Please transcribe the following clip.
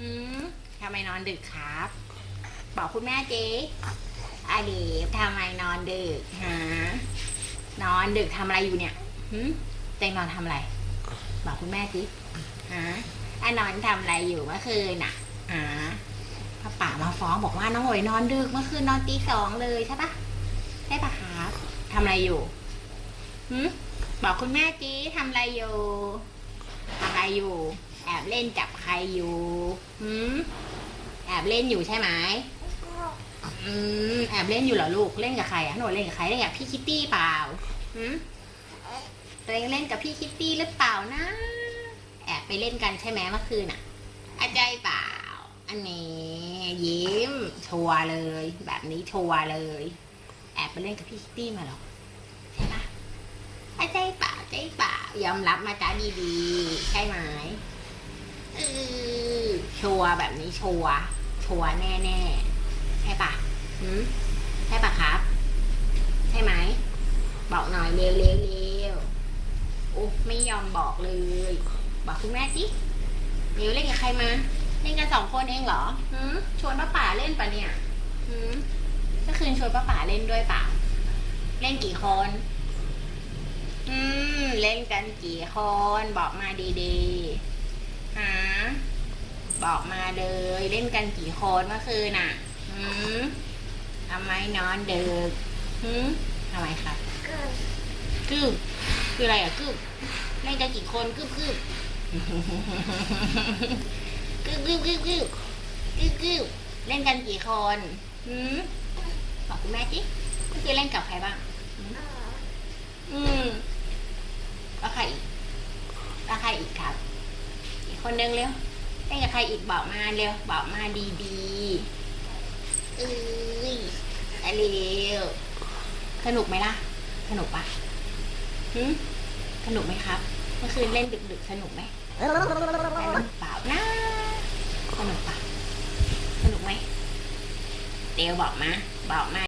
หืมทำไมนอนดึกครับ บอกคุณแม่เจีอดีตทำไมนอนดึกฮะนอนดึกทำอะไรอยู่เนี่ยหืมเต็งนอนทำอะไร บอกคุณแม่จีฮะอ้นอนทำอะไรอยู่เมื่อคืนน่ะฮะพ่อป๋ามาฟ้องบอกว่าน้องโอยนอนดึกเมื่อคืนนอนตีสองเลยใช่ปะใช่ปะครับทำอะไรอยู่หืมบอกคุณแม่จีทำอะไรอยู่ทำอะไรอยู่ เล่นจับใครอยู่หืมแอบเล่นอยู่ใช่ไหมอืมแอบเล่นอยู่เหรอลูก เล่นกับใครอะหนูเล่นกับใครเล่นกับพี่คิตตี้เปล่าหืมตัวเองเล่นกับพี่คิตตี้หรือเปล่านะ แอบไปเล่นกันใช่ไหมเมื่อคืนอะอาใจเปล่า อันนี้ยิ้มชัวร์เลย แบบนี้ชัวร์เลย แอบไปเล่นกับพี่คิตตี้มาหรอใช่ปะอาใจเปล่าใจเปล่ายอมรับมาจ้าดีๆ ใช่ไหม ชัวร์แบบนี้ชัวชัวร์แน่ใช่ปะหืมใช่ปะครับ ใช่ไหม บอกหน่อยเร็วเร็วเร็วโอ้ไม่ยอมบอกเลย บอกคุณแม่สิเร็วเล่นกับใครมาเล่นกันสองคนเองเหรอหืมชวนป้าป๋าเล่นปะเนี่ยหืมเมื่อคืนชวนป้าป๋าเล่นด้วยเปล่าเล่นกี่คนอืม เล่นกันกี่คน บอกมาดีๆ หา บอกมาเลยเล่นกันกี่คนเมื่อคืนน่ะหืมทำไมนอนดึกหืมทำไมครับกึบคืออะไรอะกึบเล่นกันกี่คนกึบกึบกึบกึบกึบกึบกึบกึบเล่นกันกี่คนหืมบอกคุณแม่จิเมื่อคืนเล่นกับใครบ้างหืมอืมแล้วใครอีกแล้วใครอีกครับ อีก คนนึงเร็วเล่นกับใครอีกบอกมาเร็วบอกมาดีๆเอ้ยอเร็วสนุกไหมล่ะ สนุกปะหืมสนุกไหมครับ เมื่อคืนเล่นดึกๆ สนุกไหมสนุกเปล่านะสนุกปะสนุกไหมเดี๋ยวบอกมา บอกมา